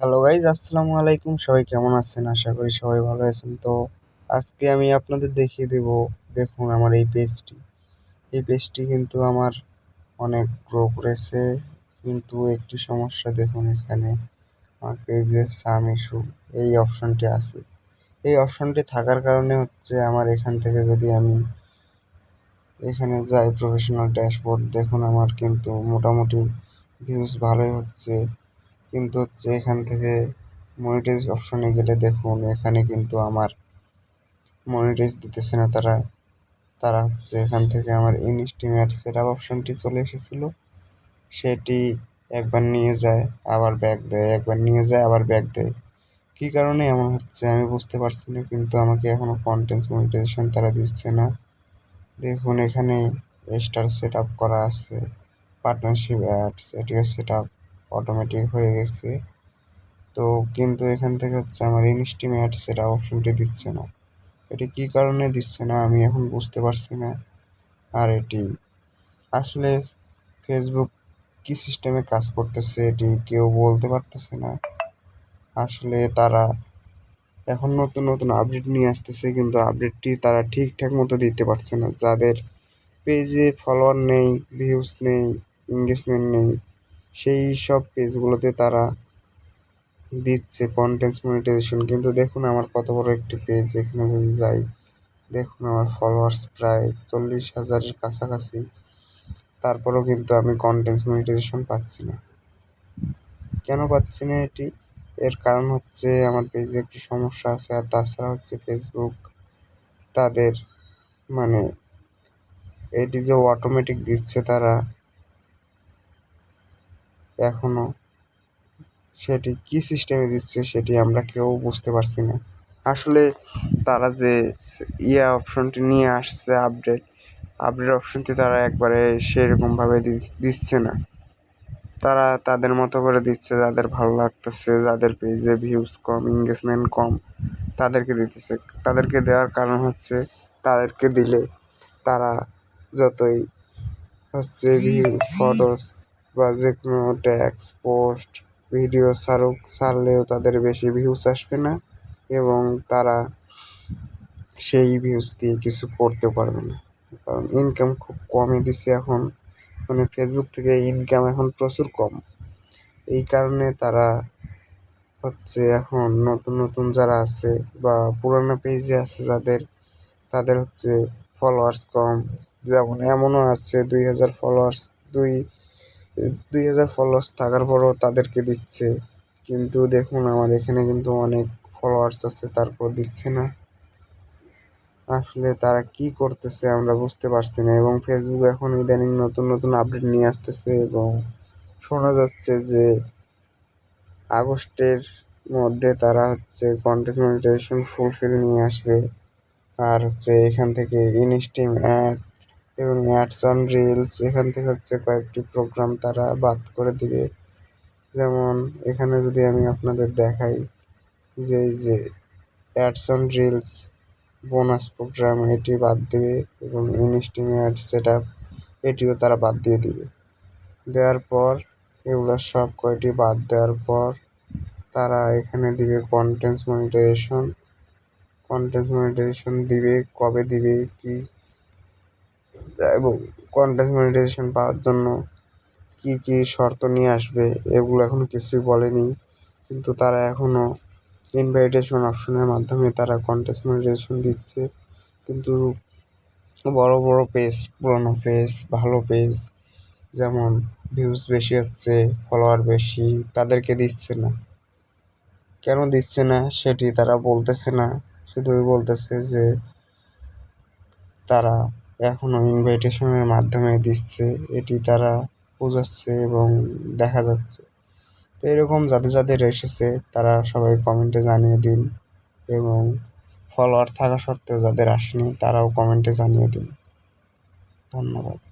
Hello guys আসসালামু আলাইকুম। সবাই কেমন আছেন? আশা করি সবাই ভালো আছেন। তো আজকে আমি আপনাদের দেখিয়ে দেব, দেখুন আমার এই পেজটি এই পেজটি কিন্তু আমার অনেক গ্রো করেছে, কিন্তু একটি সমস্যা দেখুন এখানে। আমার পেজে সাম ইস্যু এই অপশানটি আছে। এই অপশানটি থাকার কারণে হচ্ছে আমার এখান থেকে যদি আমি এখানে যাই প্রফেশনাল ড্যাশবোর্ড দেখুন আমার কিন্তু মোটামুটি ভিউজ ভালোই হচ্ছে। কিন্তু হচ্ছে এখান থেকে মনিটাইজ অপশনে গেলে দেখুন, এখানে কিন্তু আমার মনিটাইজ দিতেছে না তারা। তারা হচ্ছে এখান থেকে আমার ইনস্টিমেট সেট আপ অপশনটি চলে এসেছিল। সেটি একবার নিয়ে যায়, আবার ব্যাক দেয়, একবার নিয়ে যায়, আবার ব্যাক দেয়। কী কারণে? এমন হচ্ছে, আমি বুঝতে পারছি না, কিন্তু আমাকে এখনও কন্টেন্ট মনিটাইজেশন তারা দিচ্ছে না। দেখুন, এখানে স্টার সেট আপ করা আছে পার্টনারশিপ অ্যাডস এটিও সেট আপ অটোমেটিক হয়ে গেছে। তো কিন্তু এখান থেকে হচ্ছে আমার ইনস্টিমেট সেটা অপশনটি দিচ্ছে না। এটি কী কারণে দিচ্ছে না আমি এখন বুঝতে পারছি না। আর এটি আসলে ফেসবুক কী সিস্টেমে কাজ করতেছে এটি কেউ বলতে পারতেছে না। আসলে তারা এখন নতুন নতুন আপডেট নিয়ে আসতেছে কিন্তু আপডেটটি তারা ঠিকঠাক মতো দিতে পারছে না। যাদের পেজে ফলোয়ার নেই ভিউস নেই এঙ্গেজমেন্ট নেই সেই সব পেজগুলোতে তারা দিচ্ছে কন্টেন্টস মনিটাইজেশন কিন্তু দেখুন আমার কত বড় একটি পেজ এখানে যদি যাই, দেখুন আমার ফলোয়ার্স প্রায় চল্লিশ হাজারের কাছাকাছি। তারপরেও কিন্তু আমি কন্টেন্টস মনিটাইজেশন পাচ্ছি না। কেন পাচ্ছি না এটি? এর কারণ হচ্ছে আমার পেজে একটি সমস্যা আছে, আর তাছাড়া হচ্ছে ফেসবুক তাদের মানে এটি যে অটোমেটিক দিচ্ছে তারা এখনও সেটি কী সিস্টেমে দিচ্ছে সেটি আমরা কেউ বুঝতে পারছি না। আসলে তারা যে ইয়ে অপশনটি নিয়ে আসছে আপডেট আপডেট অপশনটি তারা একবারে সেরকমভাবে দিচ্ছে না। তারা তাদের মতো করে দিচ্ছে, যাদের ভালো লাগতেছে, যাদের পেজে ভিউজ কম এঙ্গেজমেন্ট কম, তাদেরকে দিতেছে। তাদেরকে দেওয়ার কারণ হচ্ছে তাদেরকে দিলে তারা যতই হচ্ছে ভিউ ফটোস বা যে কোনো ট্যাক্স, পোস্ট, ভিডিও ছাড়ুক ছাড়লেও তাদের বেশি ভিউস আসবে না এবং তারা সেই ভিউস দিয়ে কিছু করতে পারবে না। কারণ ইনকাম খুব কমই দিছে এখন। মানে ফেসবুক থেকে ইনকাম এখন প্রচুর কম। এই কারণে তারা হচ্ছে এখন নতুন নতুন যারা আছে বা পুরানো পেজে আছে যাদের, তাদের হচ্ছে ফলোয়ার্স কম। যেমন এমনও আছে দুই হাজার ফলোয়ার্স দুই দুই হাজার ফলোয়ার্স থাকার পরও তাদেরকে দিচ্ছে। কিন্তু দেখুন, আমার এখানে কিন্তু অনেক ফলোয়ার্স আছে তারপর দিচ্ছে না। আসলে তারা কি করতেছে আমরা বুঝতে পারছি না এবং ফেসবুক এখন ইদানিং নতুন নতুন আপডেট নিয়ে আসতেছে এবং শোনা যাচ্ছে যে আগস্টের মধ্যে তারা হচ্ছে কন্টেন্ট মনিটাইজেশন ফুলফিল নিয়ে আসবে। আর হচ্ছে এখান থেকে ইনস্টিম অ্যাড এবং অ্যাডস অন রিলস, এখান থেকে হচ্ছে কয়েকটি প্রোগ্রাম তারা বাদ করে দিবে। যেমন, এখানে যদি আমি আপনাদের দেখাই যে এই যে ads on reels bonus program, এটি বাদ দেবে এবং ইনস্টিম অ্যাড সেট এটিও তারা বাদ দিয়ে দিবে। দেওয়ার পর, এগুলো সব কয়টি বাদ দেওয়ার পর তারা এখানে দিবে কন্টেন্টস মনিটাইজেশন কন্টেন্টস মনিটাইজেশন দিবে, কবে দিবে, কি এবং কন্টেন্ট মনিটাইজেশন পাওয়ার জন্য কী কী শর্ত নিয়ে আসবে, এগুলো এখনও কিছুই বলেনি। কিন্তু তারা এখনও ইনভাইটেশন অপশনের মাধ্যমে তারা কন্টেন্ট মনিটাইজেশন দিচ্ছে। কিন্তু বড় বড় পেজ পুরোনো পেজ ভালো পেজ যেমন ভিউজ বেশি হচ্ছে ফলোয়ার বেশি, তাদেরকে দিচ্ছে না। কেন দিচ্ছে না, সেটি তারা বলতেছে না। শুধুই বলতেছে যে তারা এখনও ইনভাইটেশনের মাধ্যমে দিচ্ছে, এটি তারা বোঝাচ্ছে এবং দেখা যাচ্ছে। তো এরকম যাদের যাদের এসেছে, তারা সবাই কমেন্টে জানিয়ে দিন এবং ফলোয়ার থাকা সত্ত্বেও যাদের আসেনি, তারাও কমেন্টে জানিয়ে দিন। ধন্যবাদ।